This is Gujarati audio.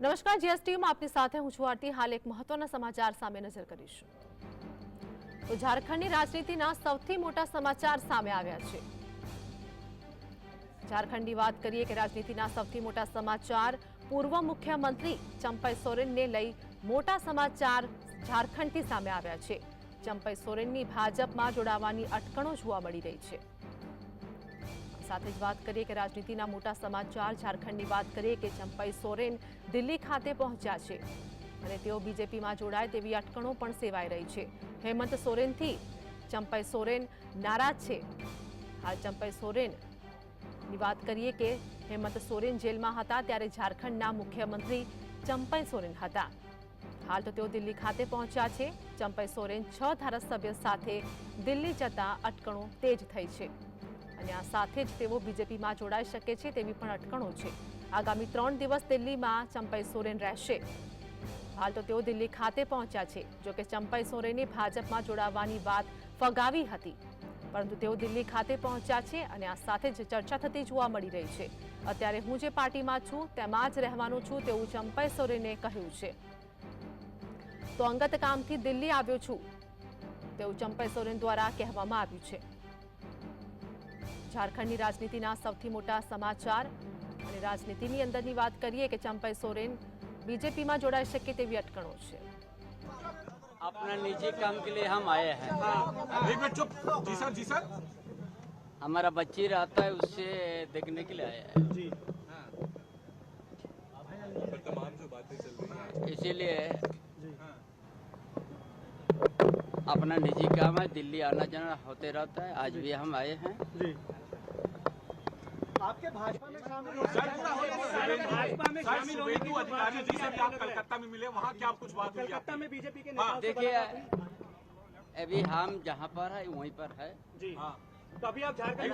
નમસ્કાર જીએસટીમાં આપની સાથે હું છું આરતી. હાલ એક મહત્વના સમાચાર સામે નજર કરીશું. તો ઝારખંડની રાજનીતિના સૌથી મોટા સમાચાર સામે આવ્યા છે. ઝારખંડની વાત કરીએ કે રાજનીતિના સૌથી મોટા સમાચાર, પૂર્વ મુખ્યમંત્રી ચંપઈ સોરેનને લઈ મોટા સમાચાર ઝારખંડથી સામે આવ્યા છે. ચંપઈ સોરેનની ભાજપમાં જોડાવાની અટકણો જોવા મળી રહી છે. સાથે જ વાત કરીએ કે રાજનીતિના મોટા સમાચાર ઝારખંડની વાત કરીએ કે ચંપાઈ સોરેન દિલ્હી ખાતે પહોંચ્યા છે. અને તેઓ બીજેપીમાં જોડાય તેવી અટકણો પણ સેવાઈ રહી છે. હેમંત સોરેનથી ચંપાઈ સોરેન નારાજ છે. હાલ ચંપાઈ સોરેનની વાત કરીએ કે હેમંત સોરેન જેલમાં હતા ત્યારે ઝારખંડના મુખ્યમંત્રી ચંપાઈ સોરેન હતા. હાલ તો તેઓ દિલ્હી ખાતે પહોંચ્યા છે. ચંપાઈ સોરેન છ ધારાસભ્ય સાથે દિલ્હી જતા અટકણો તેજ થઈ છે. અને આ સાથે જ તેઓ બીજેપીમાં જોડાઈ શકે છે તેવી પણ અટકણો છે. આગામી ત્રણ દિવસ દિલ્હીમાં ચંપઈ સોરેન રહેશે. હાલ તો તેઓ દિલ્હી ખાતે પહોંચ્યા છે જોકે ચંપઈ સોરેને ભાજપમાં જોડાવાની વાત ફગાવી હતી. પરંતુ તેઓ દિલ્હી ખાતે પહોંચ્યા છે અને આ સાથે જ ચર્ચા થતી જોવા મળી રહી છે. અત્યારે હું જે પાર્ટીમાં છું, તેમાં જ રહેવાનું છું તેવું ચંપઈ સોરેને કહ્યું છે. તો અંગત કામથી દિલ્હી આવ્યો છું, તેવું ચંપઈ સોરેન દ્વારા કહેવામાં આવ્યું છે. ઝારખંડની રાજનીતિના સૌથી મોટા સમાચાર અને રાજનીતિની અંદરની વાત કરીએ કે ચંપઈ સોરેન બીજેપીમાં જોડાઈ શકે તેવી અટકણો છે अपना निजी काम के लिए हम आए हैं एक मिनट चुप जी सर जी सर हमारा बच्ची रहता है उससे देखने के लिए आए हैं जी तमाम जो बातें चल रही हैं इसीलिए अपना निजी काम है दिल्ली आना जाना होते रहता है आज भी हम आए हैं। जी। आपके भाजपा में शामिल हो भाजपा में शामिल अधिकारी जी से भी आप कलकत्ता में मिले वहाँ क्या कुछ बात कलकत्ता? में बीजेपी के हाँ, देखिए अभी हम जहाँ पर है वहीं पर है। जी। हाँ। तो अभी आप झारखंड